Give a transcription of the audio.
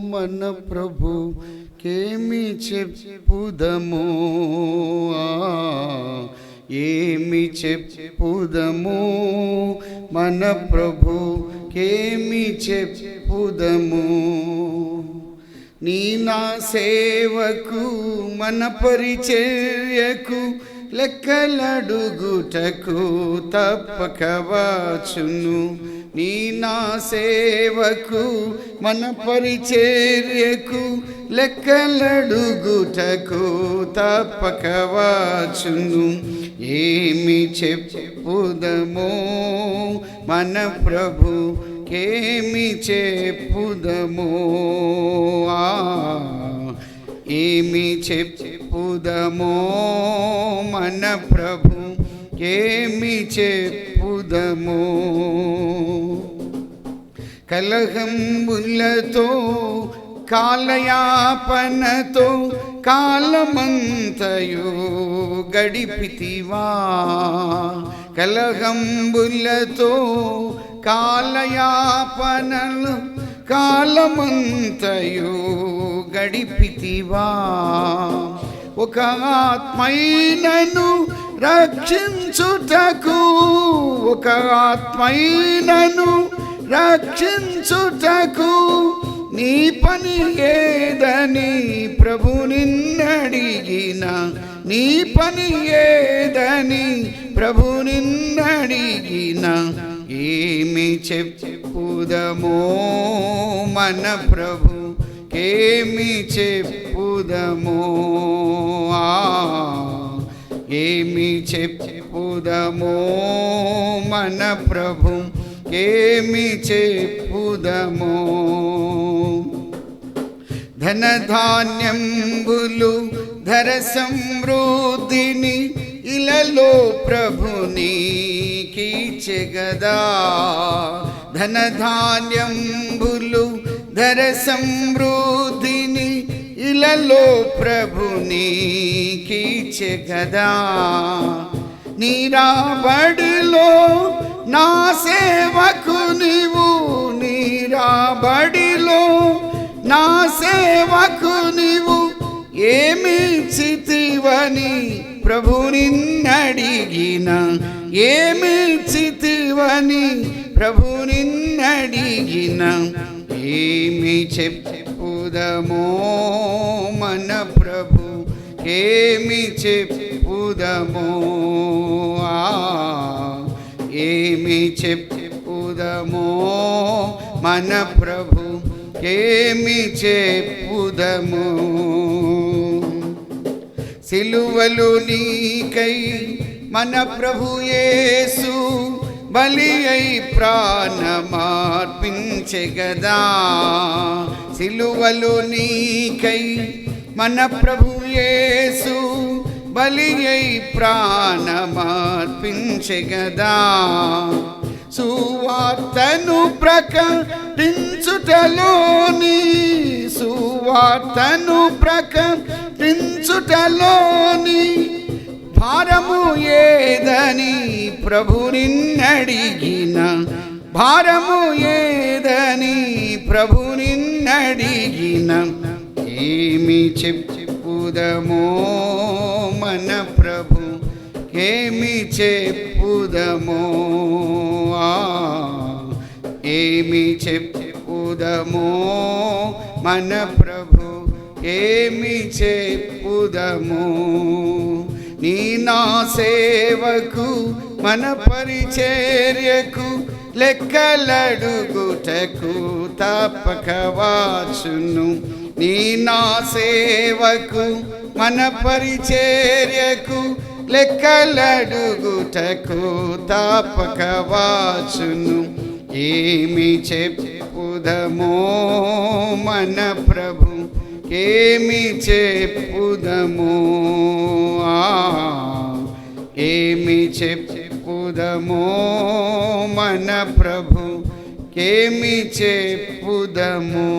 మన ప్రభు కేమి చెప్పుదము? ఏమి చెప్పుదము? మన ప్రభు కేమి చెప్పుదము? నీ నా సేవకు మన పరిచర్యకు లెక్కలడుగుటకు తప్పకవాచును నీ నా సేవకు మన పరిచర్యకు లెక్కలడుగుటకు తప్పకవాచును ఏమి చెప్పుదమో మన ప్రభు కేమి చెప్పుదమో? ఏమి చెప్పుదమో మన ప్రభు ఏమి చెప్పు చెప్పుదమో కలహంబులతో కాలయాపనతో కాలమంతయు గడిపితివా. కలహంబులతో కాలయాపనలు కాలమంతయు గడిపితివా. ఒక ఆత్మైనను రక్షించుటకు ఒక ఆత్మైనను రక్షించుటకు నీ పని ఏదని ప్రభు నిన్నడిగిన నీ పని ఏదని ప్రభు నిన్నడిగిన ఏమి చెప్పుదమో మన ప్రభు కేమి చెప్పుదమో ఆ, ఏమి చెప్పుదమో మన ప్రభు ఏమి చెప్పుదమో? ధనధాన్యంబులు ధర సమృద్ధిని ఇలలో ప్రభుని కీచెగదా ధనధాన్యంబులు ధర సమృద్ధిని ప్రభు ప్రభుని గదా. నీరాబడిలో నా సేవకు నీవు నీరాబడిలో నా సేవకు నీవు ఏమి చితివని ప్రభు నిన్నడిగిన ఏమి చితివని ప్రభు నిన్నడిగిన ఏమి చెప్ చెప్పుదమో మన ప్రభు ఏమి చెప్పుదమో? ఏమి చెప్పుదమో మన ప్రభు ఏమి చెప్పుదము? సిలువలు నీకై మన ప్రభు యేసు బలి అయి ప్రాణమార్పించెగదా సిలువలు నీకై మన ప్రభు యేసు బలి అయి ప్రాణమార్పించెగదా సువార్తను ప్రకటించుటలోని సువార్తను ప్రకటించుటలోని భారము ఏదని ప్రభు నిన్నడిగిన భారము ఏదని ప్రభు అడిగిన ఏమి చెప్పుదమో మన ప్రభు ఏమి చెప్పుదమో? ఏమి చెప్పుదమో మన ప్రభు ఏమి చెప్పుదమో? నీ నా సేవకు మన పరిచర్యకు లెక్కలడుగుటకు తప్పకవాచును. నీ నా సేవకు మన పరిచర్యకు లెక్కలడుగుటకు తప్పకవాచును. ఏమి చెప్పుదమో మన ప్రభు ఏమి చెప్పుదమో ఆ, ఏమి చెప్పుదమో మన ప్రభు కేమి చెప్పుదమో?